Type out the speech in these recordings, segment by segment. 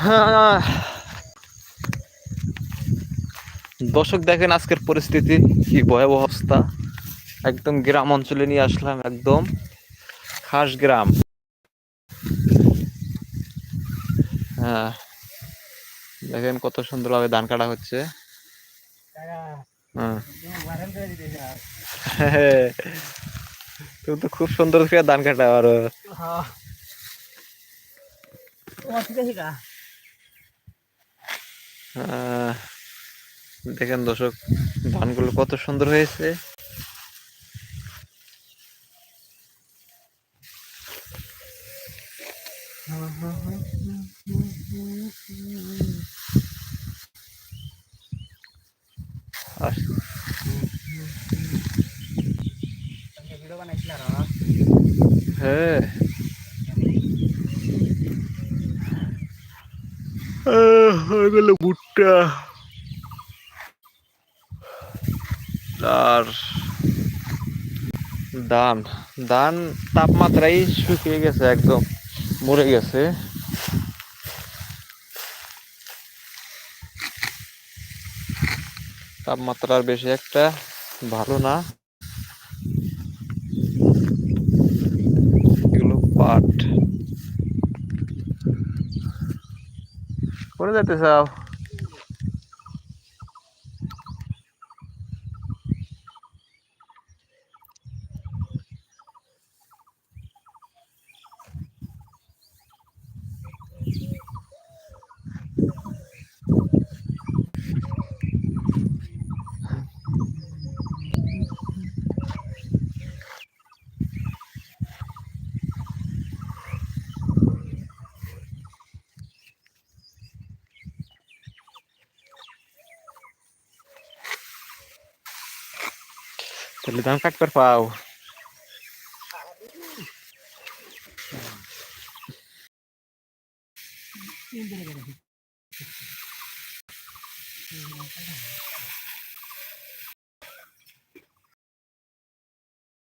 হ্যাঁ। দর্শক দেখেন আজকের পরিস্থিতি কি ভয়াবহ অবস্থা। একদম গ্রাম অঞ্চলে নিয়ে আসলাম একদম খাস গ্রাম। হ্যাঁ দেখেন কত সুন্দরভাবে ধান কাটা হচ্ছে। হ্যাঁ। তুমি তো খুব সুন্দর ধান কাটা আর। আহ, দেখেন দর্শক ধানগুলো কত সুন্দর হয়েছে। হ্যাঁ। ওগুলো ভুট্টা আর ধান ধান তাপমাত্রাই শুকিয়ে গেছে একদম, মরে গেছে। তাপমাত্রার বেশি একটা ভালো না এগুলো পাট করে যেতে চাও তাহলে ধান কাটতে পাও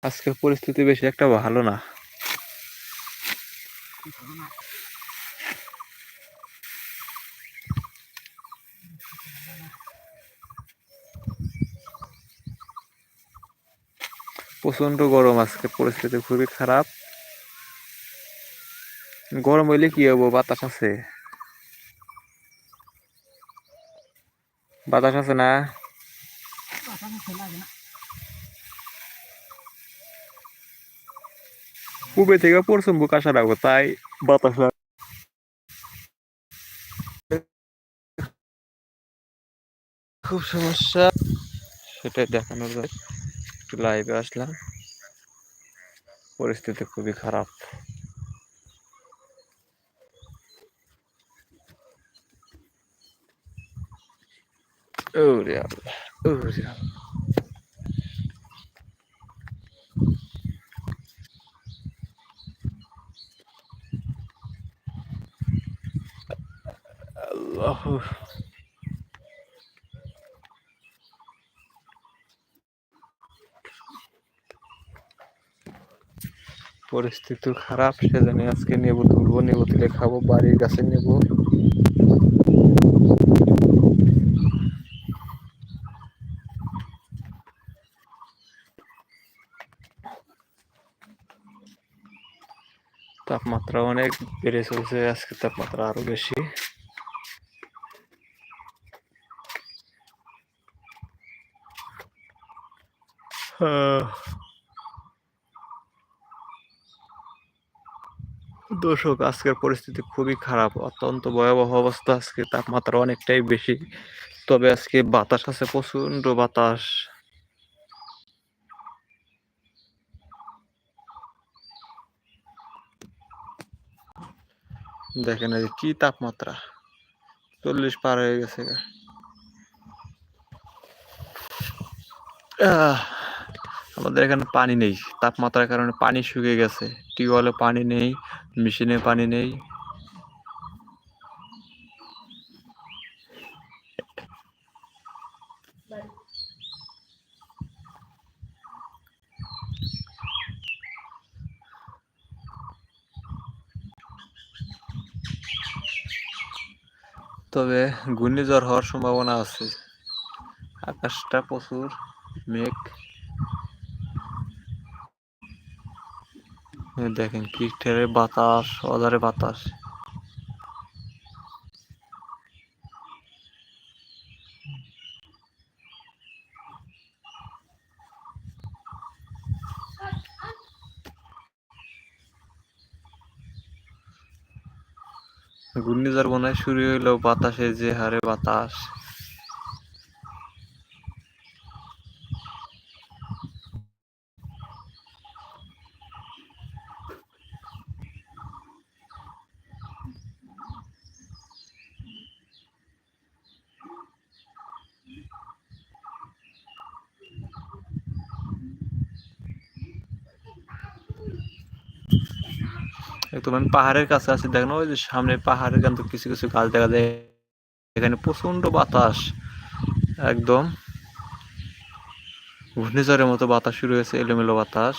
আজকের পরিস্থিতি বেশি একটা ভালো না। প্রচণ্ড গরম আজকে পরিস্থিতি খুবই খারাপ। গরম হইলে কি হব বাতাস আছে। বাতাস আছে না? পূবে থেকে পশ্চিম বুক আসা রাখব তাই বাতাস খুব সমস্যা। সেটাই দেখানো জন্য একটু লাইভে আসলাম। পরিস্থিতি খুবই খারাপ। ওরে আল্লাহ ওরে আল্লাহ আল্লাহ পরিস্থিতি খারাপ সেজন্য আজকে নেব তুলবো নেব তুলে খাব বাড়ির কাছে নেব। তাপমাত্রা অনেক বেড়ে চলছে আজকে তাপমাত্রা আরও বেশি। আহ, দর্শক আজকের পরিস্থিতি খুবই খারাপ। অত্যন্ত ভয়াবহ অবস্থা। আজকে তাপমাত্রা অনেকটাই বেশি। তবে আজকে বাতাস আছে প্রচণ্ড বাতাস। দেখেন এই কি তাপমাত্রা। চল্লিশ পার হয়ে গেছে। আহ, আমাদের এখানে পানি নেই। তাপমাত্রার কারণে পানি শুকিয়ে গেছে। টিউবওয়েলে পানি নেই, মেশিনে পানি নেই। তবে ঘূর্ণিঝড় হওয়ার সম্ভাবনা আছে। আকাশটা প্রচুর, মেঘ। দেখেন কি ঠেরে বাতাস অধারে বাতাস। ঘূর্ণিঝড় মনে শুরু হইল বাতাসে যে হারে বাতাস। একদম আমি পাহাড়ের কাছে আছি দেখেন ওই যে সামনে পাহাড়ের কিন্তু কিছু কিছু গাছ দেখা যায়। এখানে প্রচণ্ড বাতাস, একদম। ঘূর্ণিঝড়ের মতো বাতাস শুরু হয়েছে, এলোমেলো বাতাস।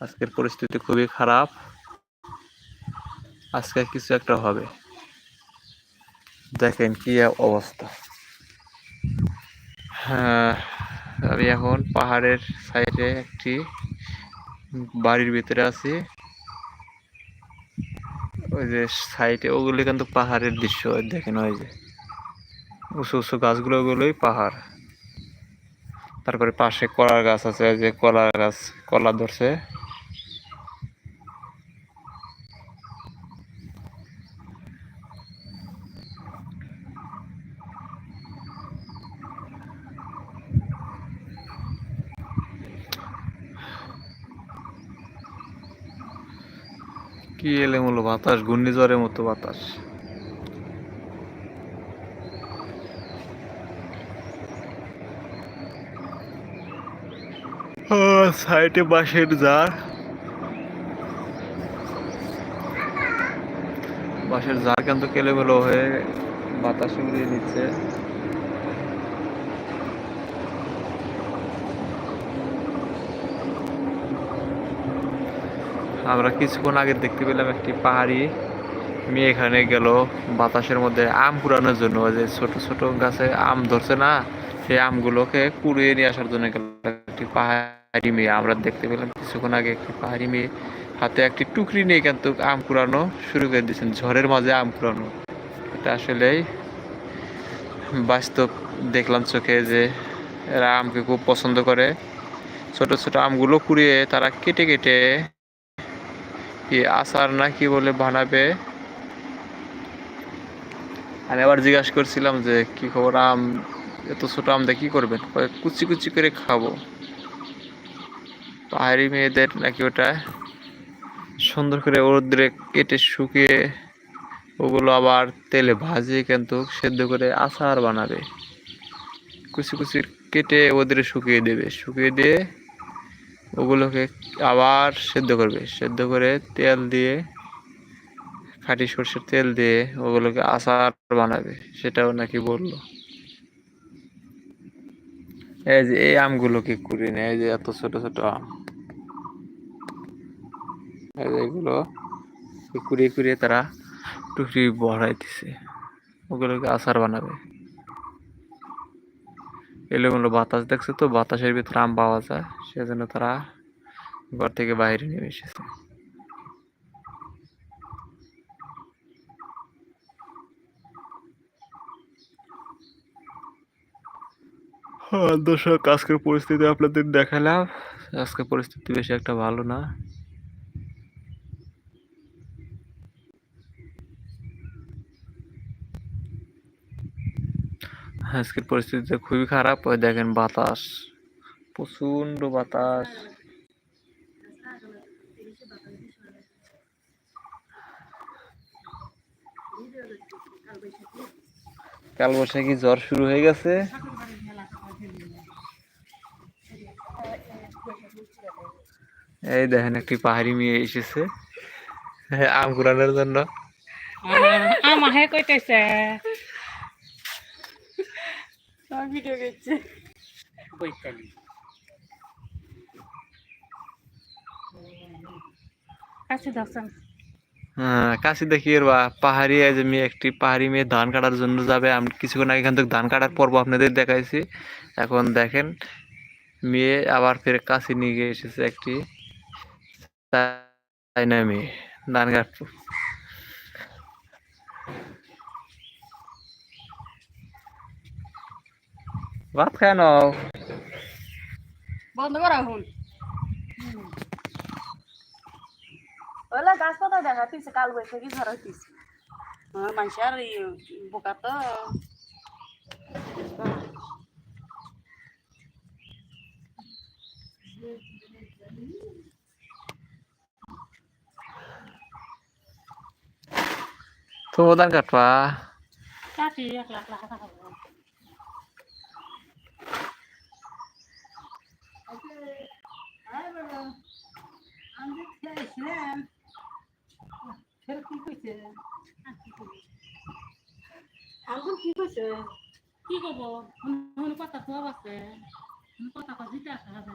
আজকের পরিস্থিতি খুবই খারাপ। আজকে কিছু একটা হবে। দেখেন কি অবস্থা। হ্যাঁ আমি এখন পাহাড়ের সাইডে একটি বাড়ির ভিতরে আছি। ওই যে সাইডে, ওগুলি কিন্তু পাহাড়ের দৃশ্য দেখেন ওই যে। উঁচু উঁচু গাছগুলো, ওগুলোই পাহাড়। তারপরে পাশে কলার গাছ আছে যে কলা গাছ, কলা ধরছে। কি এলেমূলো, বাতাস, ঘূর্ণিঝড়ের মতো বাতাস। সাইডে বাঁশের জার। বাঁশের জার কিন্তু কেলেমেলো হয়ে বাতাস উড়িয়ে নিচ্ছে আমরা কিছুক্ষণ আগে দেখতে পেলাম একটি পাহাড়ি মেয়ে এখানে গেল বাতাসের মধ্যে আম কুড়ানোর জন্য। যে ছোট ছোট গাছে আম ধরছে না? সেই আমগুলোকে কুড়িয়ে নিয়ে আসার জন্য গেল একটি পাহাড়ি মেয়ে। আমরা দেখতে পেলাম কিছুক্ষণ আগে একটি পাহাড়ি মেয়ে হাতে একটি টুকরি নিয়ে কিন্তু আম কুড়ানো শুরু করে দিয়েছেন। ঝড়ের মাঝে আম কুড়ানো এটা আসলেই বাস্তব। দেখলাম চোখে যে এরা আমকে খুব পছন্দ করে। ছোট ছোট আমগুলো কুড়িয়ে তারা কেটে কেটে কি আচার না কি বলে বানাবে? আমি আবার জিজ্ঞাসা করছিলাম যে, কি খবর আম? এত ছোট আম দিয়ে কি করবেন? কুচি কুচি করে খাব। পাহাড়ি মেয়েদের নাকি ওটা সুন্দর করে রোদ্রে কেটে শুকিয়ে ওগুলো আবার তেলে ভাজিয়ে কিন্তু সেদ্ধ করে আচার বানাবে। কুচি কুচি কেটে ওদের শুকিয়ে দেবে। শুকিয়ে দিয়ে ওগুলোকে আবার সেদ্ধ করবে। সেদ্ধ করে তেল দিয়ে, খাঁটি সর্ষের তেল দিয়ে ওগুলোকে আচার বানাবে। সেটাও নাকি বলল। এই যে এই আমগুলোকে কুড়িয়ে নেয়, এই যে এত ছোট ছোট আম। এগুলো কুড়িয়ে কুড়িয়ে তারা টুকরি বড়াইতেছে ওগুলোকে আচার বানাবে। এলোমেলো বাতাস দেখছে তো? বাতাসের ভিতরে আম পাওয়া যায়। সেজন্য তারা ঘর থেকে বাইরে নেমে এসেছে। হ্যাঁ, দর্শক আজকের পরিস্থিতি আপনাদের দেখালাম। আজকের পরিস্থিতি বেশি একটা ভালো না। আজকের পরিস্থিতি খুবই খারাপ। ওই দেখেন বাতাস। প্রচণ্ড বাতাস। কাল বৈশাখী জ্বর শুরু হয়ে গেছে। এই দেখেন একটি পাহাড়ি মেয়ে এসেছে। হ্যাঁ, আম কুড়ানোর জন্য। কইতেছে। ভিডিও করছে বৈতালি। দর্শন হ্যাঁ, কাছে দেখি বা পাহাড়ি এই যে মেয়ে একটি পাহাড়ি মেয়ে ধান কাটার জন্য যাবে। আমি কিছুক্ষণ আগে এখান থেকে ধান কাটার পর্ব আপনাদের দেখাইছি। এখন দেখেন মেয়ে আবার ফের কাশি নিয়ে গিয়ে এসেছে একটি তাই না মেয়ে ধান কাটবো ভাত খায় নাও। বন্ধ করা এখন। ওলা গাছপাতা দেখা তুইছে কাল বৈশাখী ঝড় হইতেছে মানুষের এই বোকা তো তো ধান কাটবা কাটি এক লাখ লাখ টাকা আঙ্গুল কি কইছে কি কব কথা তো আছে কথা হবে।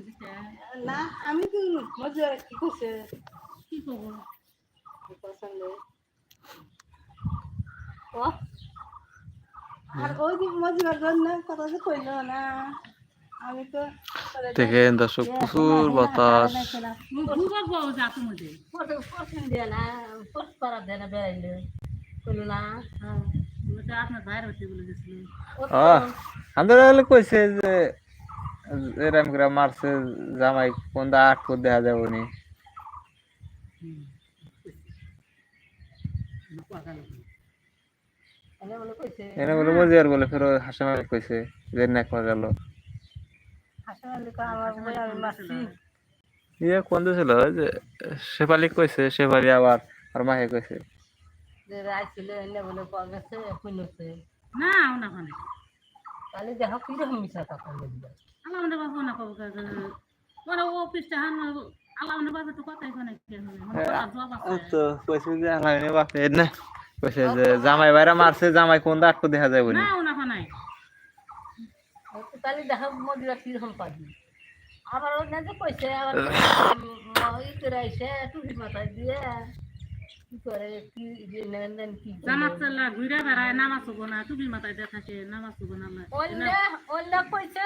দিতে? না আমি তো মজা কি করছে? কি কব পছন্দ আর ওই যে মজার জন্য কথা যে কইল না। দেখেন দর্শক প্রচুর বাতাস। ফটো হ্যাঁ। আমাদের কইছে যে এরম করে মারছে জামাই কোন দা আট করে দেখা যাব নি। এনে বলে কইছে এনে বলে ফের হাসে মারে কইছে যে নাক গেল হাসা লিখা আমার বই আমি মারছি ইয়ে কোন দিছিল যে শেফালি কইছে শেফালি আবার আর মাহে কইছে। যে আইছিল এনে বলে পাওয়া গেছে কইনছে না না ওখানে তাহলে দেখো কীরকম মিশা কথা বলবে? আল্লাহ আমাদের বাবা না কব মানে ও পৃষ্ঠা হান আল্লাহ আমাদের বাবা তো কথাই কোনে কি হবে। মানে কথা জবাব আছে। তো কইছে যে আলাইনে বাপে না। কইছে যে জামাই বাইরা মারছে জামাই কোন দা দেখা যায় নি না তাহলে দেখো মজুরা কীরকম পাবি। আবার ওখানে যে কইছে আবার ই করে আইসে টুপি মাথায় দিয়ে। কি করে কি নেন কি জামাত চাল্লা ঘুরে বেড়ায় নামাজ হব না টুপি মাথায় দিয়ে থাকে নামাজ হব না না অন্য অন্য কইছে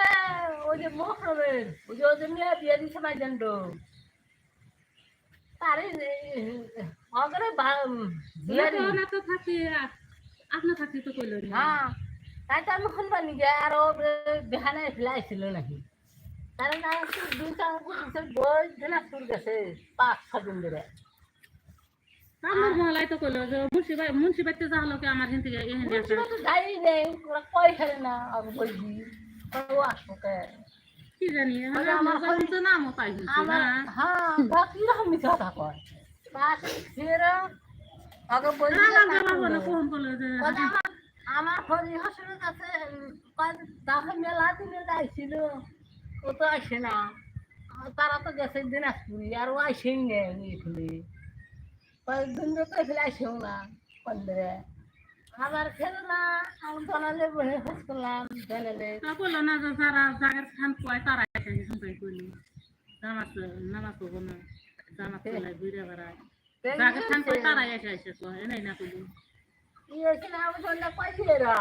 ওই যে মহরমের ওই যে ওদের মেয়ে বিয়ে দিছে মাইজান তো তারে অগরে বিয়ে দি না তো থাকি আপনার থাকি তো কইল হ্যাঁ। তাই তো আমি শুনবানি গে আর দেখা নাই ফেলে আইছিল নাকি তারে না দুই চার বই দিনা তোর গেছে পাঁচ ছ দিন ধরে আমার মহলাই তো কইল যে মুন্সিবাই মুন্সিবাইতে যা হলো কি আমার হিন্দি যাই নেই ওরা কই খেলে না আর বলবি ও আসব কে? কি জানি আমার তো নামও পাই হ্যাঁ বা কীরকম মিথ্যা কথা কয়? বাস ফেরা আগে বলি আমার বাবা না ফোন করল যে আমার হরি হাসনের কাছে তাকে মেলা দিনে যাইছিল ও তো আসে না। তারা তো গেছে দিনাজপুরি আর ও আসেই নেই এখানে। কয়েকদিন তো এখানে আসেও না কন্দরে আবার খেলো না আমি জানালে বসে খোঁজ করলাম জানালে। বলল না যে যারা জাগের খান কয় তারা এসে শুনতে কইলি নামাজ নামাজ হব না। জামাত চলে বেড়ায়। জাগের খান কয় তারা এসে এসে কয় এনেই না কইলি ইয়ে কিনা আমি জানলে কয়েছে এরা